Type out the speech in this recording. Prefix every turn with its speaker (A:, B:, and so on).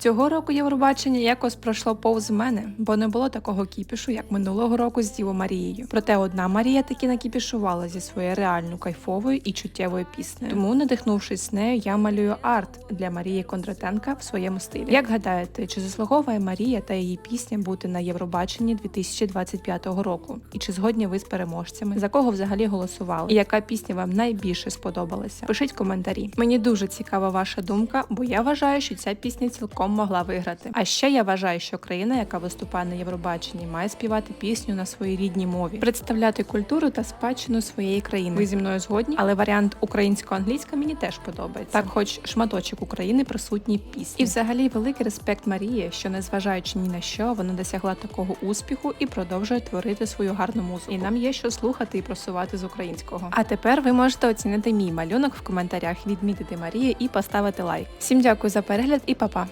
A: Цього року Євробачення якось пройшло повз мене, бо не було такого кіпішу, як минулого року з Діво Марією. Проте одна Марія таки накіпішувала зі своєю реально кайфовою і чуттєвою піснею. Тому, надихнувшись нею, я малюю арт для Марії Кондратенка в своєму стилі. Як гадаєте, чи заслуговує Марія та її пісня бути на Євробаченні 2025 року? І чи згодні ви з переможцями? За кого взагалі голосували? І яка пісня вам найбільше сподобалася? Пишіть коментарі. Мені дуже цікава ваша думка, бо я вважаю, що ця пісня цілком могла виграти. А ще я вважаю, що країна, яка виступає на Євробаченні, має співати пісню на своїй рідній мові, представляти культуру та спадщину своєї країни. Ви зі мною згодні, але варіант українсько-англійська мені теж подобається. Так, хоч шматочок України присутній пісні. І взагалі великий респект Марії, що незважаючи ні на що, вона досягла такого успіху і продовжує творити свою гарну музику. І нам є що слухати і просувати з українського. А тепер ви можете оцінити мій малюнок в коментарях, відмітити Марію і поставити лайк. Всім дякую за перегляд і па-па!